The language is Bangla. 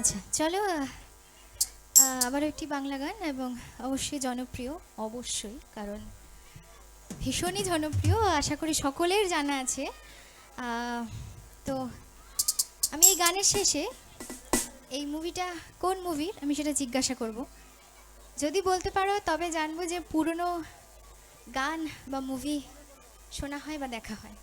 আচ্ছা চলো আবারও একটি বাংলা গান এবং অবশ্যই জনপ্রিয়, অবশ্যই, কারণ ভীষণই জনপ্রিয়, আশা করি সকলের জানা আছে। তো আমি এই গানের শেষে এই মুভিটা কোন মুভির আমি সেটা জিজ্ঞাসা করব। যদি বলতে পারো, তবে জানব যে পুরনো গান বা মুভি শোনা হয় বা দেখা হয়।